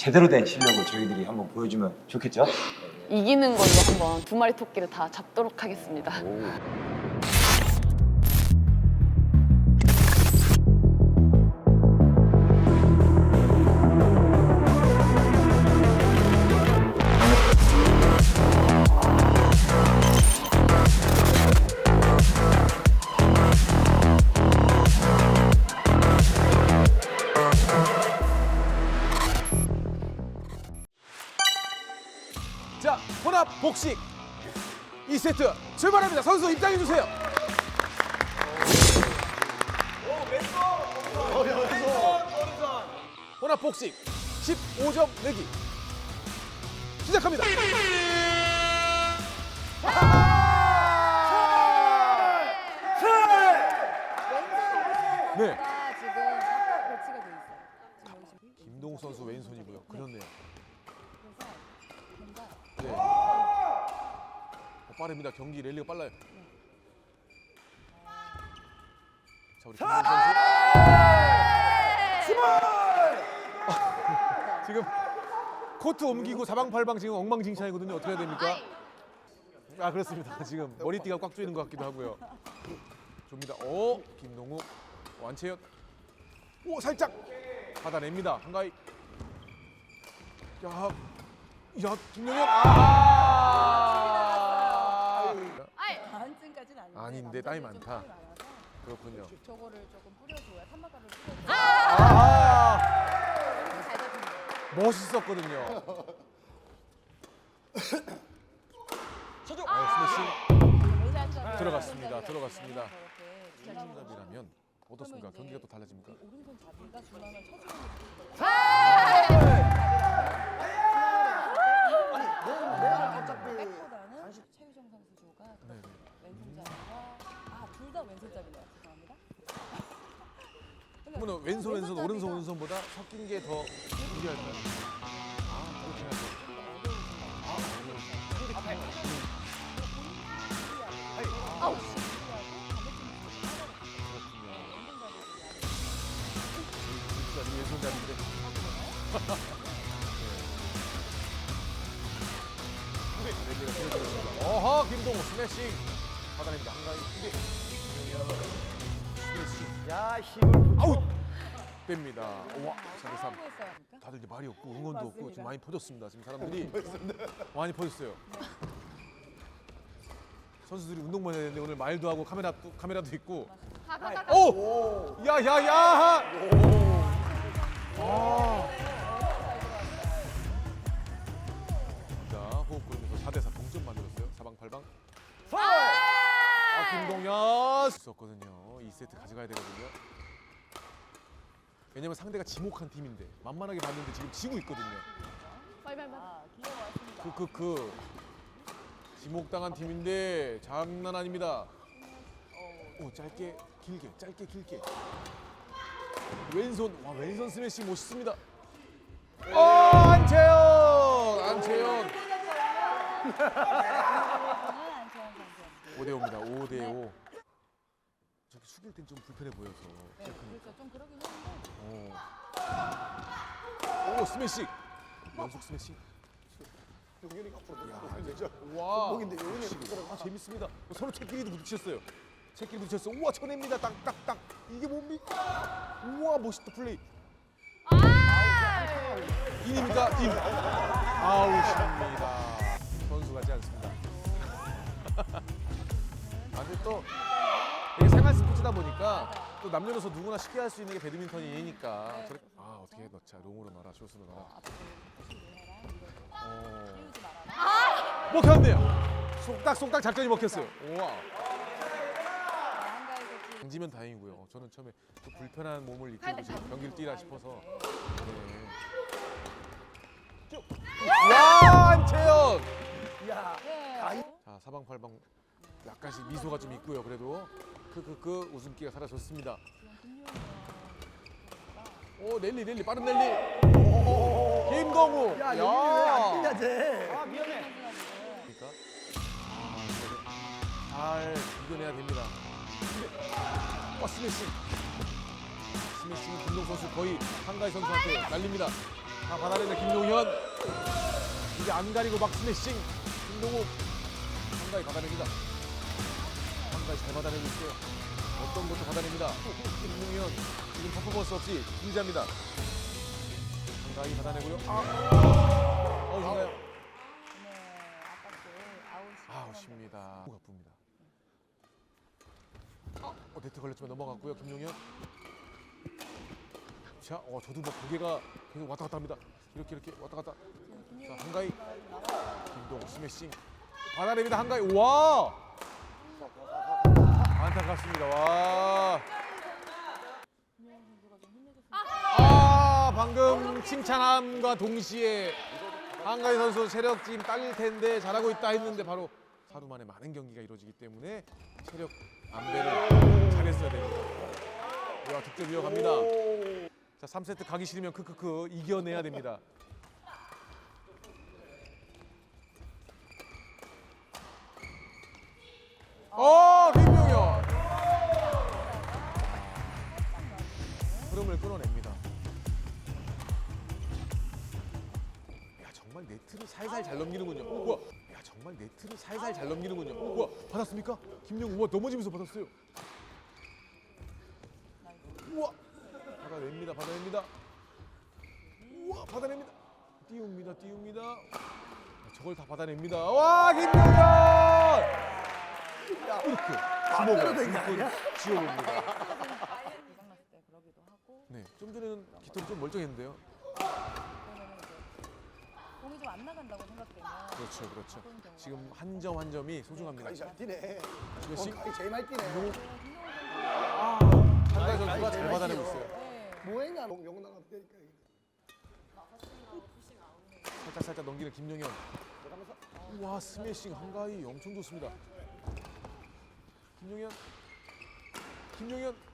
제대로 된 실력을 저희들이 한번 보여주면 좋겠죠? 이기는 걸로 한번 두 마리 토끼를 다 잡도록 하겠습니다. 자, 복식 2세트 출발합니다. 선수 입장해 주세요. 혼합 복식 15점 내기 시작합니다. 네. 가 지금 아까 배치가 돼 있어요. 지금 여기 지금 김동욱 선수 왼손이고요. 그렇네요. 그래서 뭔가 네. 어, 빠릅니다. 경기 랠리가 빨라요. 자, 우리 김동욱 선수. 지금 코트 옮기고 사방팔방 지금 엉망진창이거든요. 어떻게 해야 됩니까? 아 그렇습니다. 지금 머리띠가 꽉 조이는 것 같기도 하고요. 줍니다. 오 김동욱 완채연. 오 살짝 받아냅니다. 한가위. 야, 야 김영현. 아. 반쯤까지는 아닌데 땀이 남자들이 좀 많다. 많아서 그렇군요. 저거를 조금 뿌려줘야 탄막감을 뿌려줘야 아, 잘 잡힌다. 멋있었거든요. 서줘! 어, 스매싱 왼손잡이. 들어갔습니다. 들어갔습니다. 저렇게 거죠. 왼손잡이라면 어떻습니까? 경기가 또 달라집니까? 오른손 잡이가 중앙을 쳐주는 느낌. 백보다는 최유정 다 왼손잡이네요. 죄송합니다. 그러면 왼손 왼손 오른손 오른손보다 섞인 게 더 유리할까요? 아, 그렇긴 하죠. 아우 그렇군요. 진짜 왼손잡인데. 네. 랠리가 길어졌습니다. 어허, 김동호 스매싱 받아냅니다. 두개 스매싱. 야, 힘을. 아웃! 뺍니다. 와, 4대 3. 성공했어요. 다들 이제 말이 없고 응원도 없고. 지금 많이 퍼졌습니다. 지금 사람들이 많이 퍼졌어요. 선수들이 운동만 해야 되는데 오늘 말도 하고 카메라 카메라도 있고. 오! 야야야! 아. 자 호흡 고르면서 4대 4 동점 만들었어요. 사방팔방. 아 김동현 있었거든요. 2세트 가져가야 되거든요. 왜냐면 상대가 지목한 팀인데 만만하게 봤는데 지금 지고 있거든요. 아, 기회가 왔습니다. 그 그 그 지목당한 팀인데 장난 아닙니다. 오 짧게 길게 짧게 길게 왼손 와 왼손 스매시 멋있습니다. 어 아, 안채원 선수. 5대 5입니다. 5대 5. 저기 숙일 땐 좀 불편해 보여서 네. 그렇죠. 좀 그러긴 했는데 오. 오 스매시 연속 스매시. 용현이가 앞으로 야, 있죠. 와. 목인데 용현이. 아, 재밌습니다. 서로 채끼리도 부딪혔어요. 채끼리 부딪혔어. 우와 쳐냅니다. 딱딱딱. 이게 뭡니까? 우와 멋있다 플레이. 인입니까? 인. 아웃입니다. 선수 같지 않습니다. 아, 근데 또 이게 생활 스포츠다 보니까 또 남녀노소 누구나 쉽게 할 수 있는 게 배드민턴이니까. 네. 저렇게- 아 어떻게 넣자. 롱으로 넣어라. 숏으로 넣어라. 이거 어. 먹혔네요. 속닥 속닥 작전이 먹혔어요. 우와. 강지면 다행이고요. 저는 처음에 또 불편한 몸을 이끌고 지금 경기를 뛰라 싶어서. 네. 쭉. 와 안채연. 야, 네. 자 사방팔방 약간씩 미소가 좀 있고요. 그래도 크크크 웃음기가 사라졌습니다. 오 랠리 랠리 빠른 랠리. 김동우. 야, 여기 왜안 뛰냐, 야. 쟤. 아, 위험해. 그러니까 아, 잘 이겨내야 됩니다. 와 스매싱. 스매싱 김동 선수 거의 한가희 선수한테 날립니다. 다 받아내는 김용현. 이제 안 가리고 막 스매싱. 김동욱. 한가위 받아냅니다. 한가위 잘 받아내고 있어요. 어떤 것도 받아냅니다. 김용현 지금 퍼포먼스 없이 긴장합니다. 한가위 받아내고요. 아, 어신가요? 네, 아웃입니다. 아픕니다. 어, 네트 걸렸지만 넘어갔고요. 김용현. 자, 어, 저도 뭐 고개가 계속 왔다 갔다 합니다. 이렇게 이렇게 왔다 갔다. 자, 한가위. 김동 스매싱. 받아냅니다. 한가위. 와! 안타깝습니다. 와. 아, 방금 칭찬함과 동시에 한가위 선수 체력 지금 딸릴 텐데 잘하고 있다 했는데 바로 하루 만에 많은 경기가 이루어지기 때문에 체력 안배를 잘했어야 됩니다. 와, 득점 이어갑니다. 자, 3세트 가기 싫으면 크크크 이겨내야 됩니다. 어, 흐름을 끊어냅니다. 야, 정말 네트를 살살 잘 넘기는군요. 우와. 야, 정말 네트를 살살 잘 넘기는군요. 우와. 받았습니까? 김용현. 우와, 넘어지면서 받았어요. 우와. 받아냅니다. 받아냅니다. 우와, 받아냅니다. 띄웁니다. 띄웁니다. 아, 저걸 다 받아냅니다. 와, 김용현! 이렇게 주먹을 불끈 쥐어봅니다. 고장났을 때 그러기도 하고 네, 좀 전에는 깃털이 좀 멀쩡했는데요. 그러면 이제 공이 좀 안 나간다고 생각되면 그렇죠, 그렇죠. 지금 한 점 한 점이 소중합니다. 가이 잘 뛰네. 어, 가이 제일 많이 뛰네. 김동욱 김동훈 한가위 선수가 잘 받아내고 있어요. 네. 뭐했냐? 용 나가 되니까. 살짝 살짝 넘기는 김용현. 와 스매싱 한가위 엄청 좋습니다. 김용현. 김용현.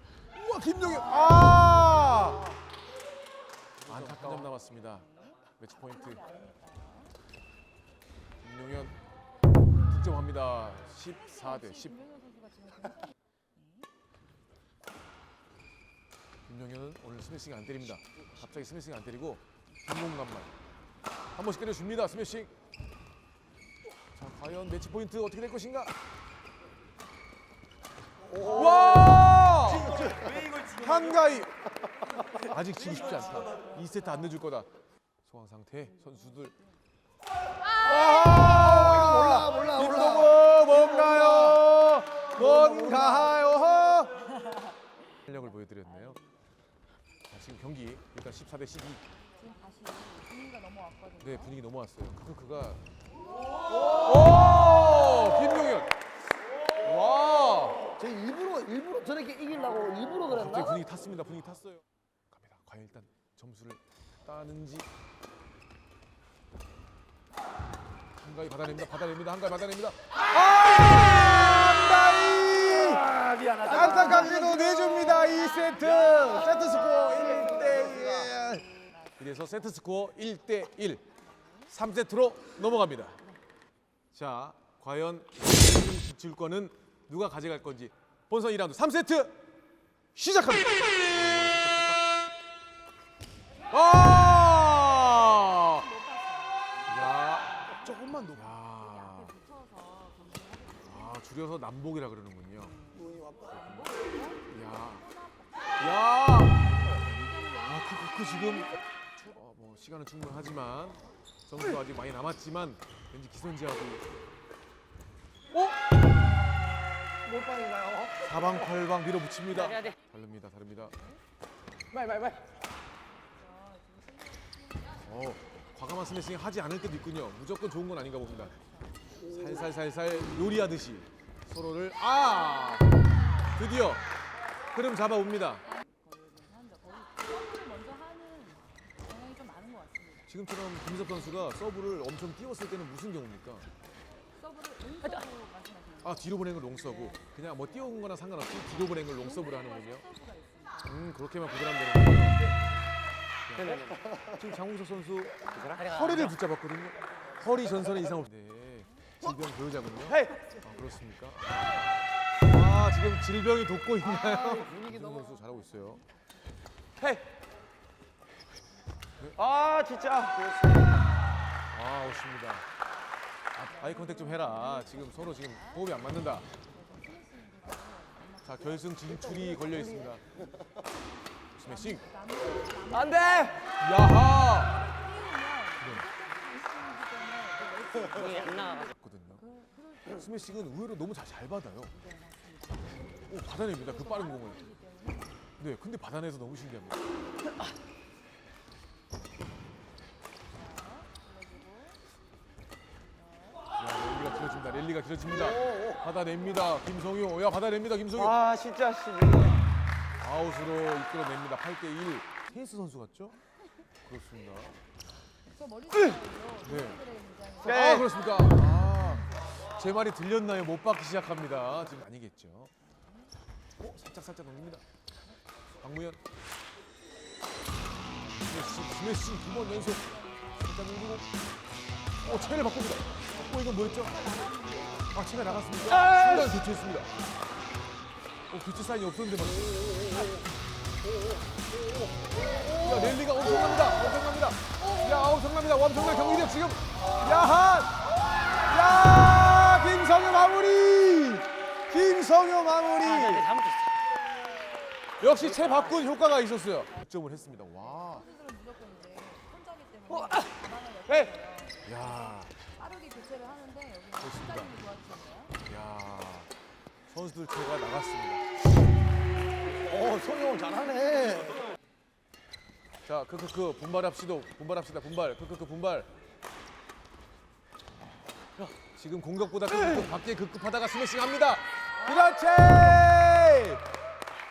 우와 김용현. 아! 안타까운 점 남았습니다. 매치 포인트. 김용현 득점합니다. 14 대 10. 김동현 선수가 지금 굉장히 김용현은 오늘 스매싱 안 때립니다. 갑자기 스매싱 안 때리고 빈공간만 한 번씩 때려줍니다. 스매싱. 자 과연 매치 포인트 어떻게 될 것인가? 와! 한가위 아직 지고 싶지 않다. 2세트 안 내줄 거다. 소강 상태 선수들. 와! 몰라, 몰라, 몰라. 김동우 뭔가요? 뭔가요? 실력을 보여드렸네요. 자, 지금 경기 일단 14 대 12. 지금 다시 분위기가 넘어왔거든요. 네 분위기 넘어왔어요. 크크크가 오 김용현. 와저 일부러 일부러 저렇게 이기려고 일부러 갑자기 그랬나? 분위기 탔습니다. 분위기 탔어요. 갑니다. 과연 일단 점수를 따는지 한가위 받아냅니다. 받아냅니다. 한가위 받아냅니다. 아! 한가위 아 미안하다. 안타깝게도 내줍니다. 2세트 세트 스코어 1대 1. 이래서 세트 스코어 1대 1. 3세트로 넘어갑니다. 자, 과연 기출권은 누가 가져갈 건지 본선 2라운드 3세트 시작합니다. 아! 야, 조금만 더. 야. 아, 줄여서 남복이라 그러는군요. 야, 야, 아, 그, 그, 그 지금 어, 뭐 시간은 충분하지만 점수가 아직 많이 남았지만 왠지 기선제압이 몰빵인가요? 사방팔방 밀어붙입니다. 다릅니다, 다릅니다. 말 말 말. 어, 과감한 스매싱 하지 않을 때도 있군요. 무조건 좋은 건 아닌가 봅니다. 살살살살 요리하듯이 서로를 아 드디어 흐름 잡아옵니다. 지금처럼 김섭 선수가 서브를 엄청 띄웠을 때는 무슨 경우입니까? 서브를 아 뒤로 보낸 걸 롱서브 그냥 뭐 띄워온 거나 상관없이 뒤로 보낸 걸 롱서브를 하는군요. 음 그렇게만 부드러우면 되는군요 야, 지금 장웅석 선수 허리를 붙잡았거든요 허리 전선의 이상을 네 질병 보유자군요. 아 그렇습니까 아 지금 질병이 돕고 있나요 분위기 이승우 선수 잘하고 있어요 헤이. 아 진짜. 아, 오십니다. 아, 아이 컨택 좀 해라. 지금 서로 지금 호흡이 안 맞는다. 자, 결승 진출이 걸려 있습니다. 스매싱. 안 돼. 야하! 거든요. 스매싱은 의외로 너무 잘, 잘 받아요. 오, 받아냅니다. 그 빠른 공을. 네, 근데 받아내서 너무 신기합니다. 랠리가 길어집니다. 받아냅니다. 김성효. 야, 받아냅니다. 김성효. 아 진짜 씨. 아웃으로 이끌어냅니다. 8대 1. 테니스 선수 같죠? 그렇습니다. 저 네. 네. 아 그렇습니까? 아, 제 말이 들렸나요? 못 받기 시작합니다. 지금 아니겠죠? 오, 살짝 살짝 넘깁니다. 박무현. 스매시, 스매시 두번 연속. 살짝 넘기고. 오, 체를 바꿉니다. 오, 이건 뭐였죠? 아, 체가 나갔습니다. 순간 교체했습니다. 오, 교체 사인이 없었는데 말이죠. 야, 랠리가 엄청납니다. 엄청납니다. 야, 엄청납니다. 엄청난 경기력 지금. 야한! 야, 김성효 마무리! 김성효 마무리! 역시 채 바꾼 효과가 있었어요. 득점을 했습니다. 와. 선수들은 무조건 이제 혼자기 때문에 어, 가방을 네. 야, 빠르게 교체를 하는데 여기 선수들 채가 나갔습니다. 어, 성형 잘하네. 자, 크크크 분발합시다. 분발합시다. 분발. 크크크 분발. 야, 지금 공격보다 크크크 밖에 급급하다가 스매싱 합니다. 그렇지!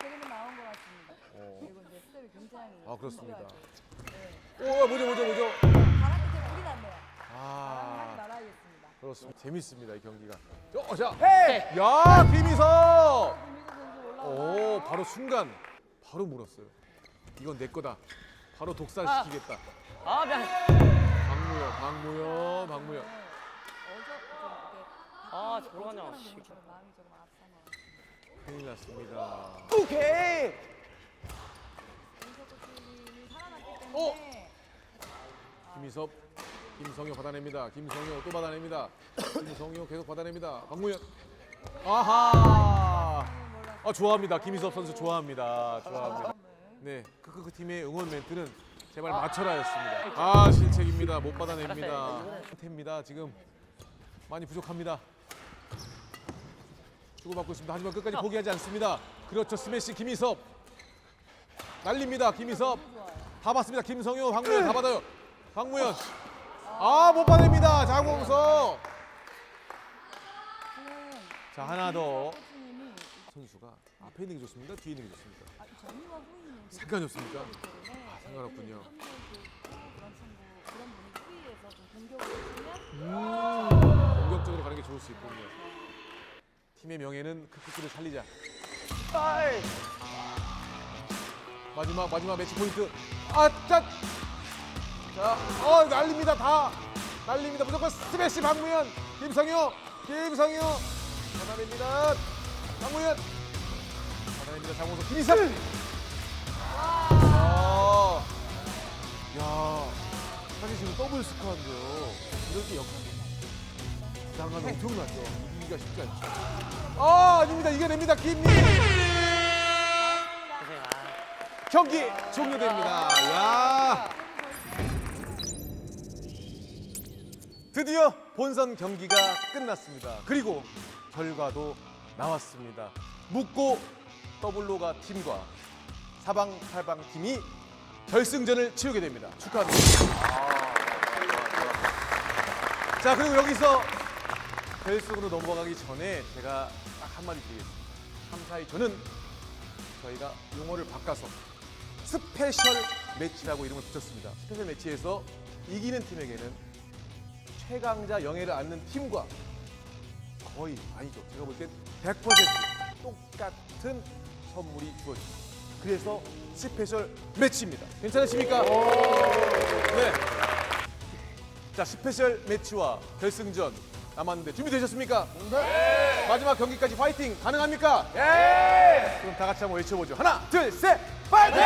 그림은 나온 것 같습니다. 그리고 이제 스텝이 굉장히 아, 그렇습니다. 오, 뭐죠, 뭐죠, 뭐죠? 그렇습니다. 재밌습니다, 이 경기가. 어, 자, 야, 김희석! 김민수 선수 올라오나? 오, 바로 순간 바로 물었어요. 이건 내 거다. 바로 독살시키겠다. 아 미안. 아 저러 가냐. 어중간한 씨. 부분처럼 마음이 조금 아프네요. 큰일 났습니다. 오케이. 김희섭, 김성효 받아냅니다. 김성효 또 받아냅니다. 김성효 계속 받아냅니다. 박무현. 아하. 아 좋아합니다. 김희섭 선수 좋아합니다. 좋아합니다. 네, 크크크 팀의 응원 멘트는 제발 맞춰라였습니다. 아 실책입니다. 못 받아냅니다. 태입니다. 지금 많이 부족합니다. 주고받고 있습니다. 하지만 끝까지 포기하지 않습니다. 그렇죠. 스매시 김희섭 날립니다. 김희섭 다 받습니다. 김성효, 박무현 다 받아요. 박무현 아 못 받습니다. 장홍석 자 하나 더 선수가 앞에 있는 게 좋습니까? 뒤에 있는 게 좋습니까? 아, 전이와 후이는 상관이 없습니까? 때문에 아, 상관없군요. 그런 친구 그런 분이 후이에서 좀 공격을 해주면 음, 공격적으로 가는 게 좋을 수 있군요. 팀의 명예는 크크크를 살리자. 아이. 마지막 마지막 매치 포인트. 아, 짜. 자, 어 날립니다 다. 날립니다. 무조건 스매시 박무현, 김성효, 김성효 받아냅니다. 박무현 받아냅니다. 장홍석, 김희석. 아, 야, 사실 지금 더블 스코어인데요. 이럴 때 역시 부담감이 엄청나죠. 이기기가 쉽지 않죠. 아, 아닙니다. 이겨냅니다. 김민. 경기 종료됩니다. 야. 드디어 본선 경기가 끝났습니다. 그리고 결과도 나왔습니다. 묻고 더블로가 팀과 사방 팔방 팀이 결승전을 치르게 됩니다. 축하합니다. 자 그리고 여기서 결승으로 넘어가기 전에 제가 딱 한마디 드리겠습니다. 3, 4위 저는 저희가 용어를 바꿔서 스페셜 매치라고 이름을 붙였습니다. 스페셜 매치에서 이기는 팀에게는 최강자 영예를 안는 팀과 거의 아니죠. 제가 볼 땐 100% 똑같은 선물이 주어집니다. 그래서 스페셜 매치입니다. 괜찮으십니까? 네. 자, 스페셜 매치와 결승전 남았는데 준비되셨습니까? 네. 마지막 경기까지 파이팅 가능합니까? 네. 그럼 다 같이 한번 외쳐보죠. 하나, 둘, 셋, 파이팅!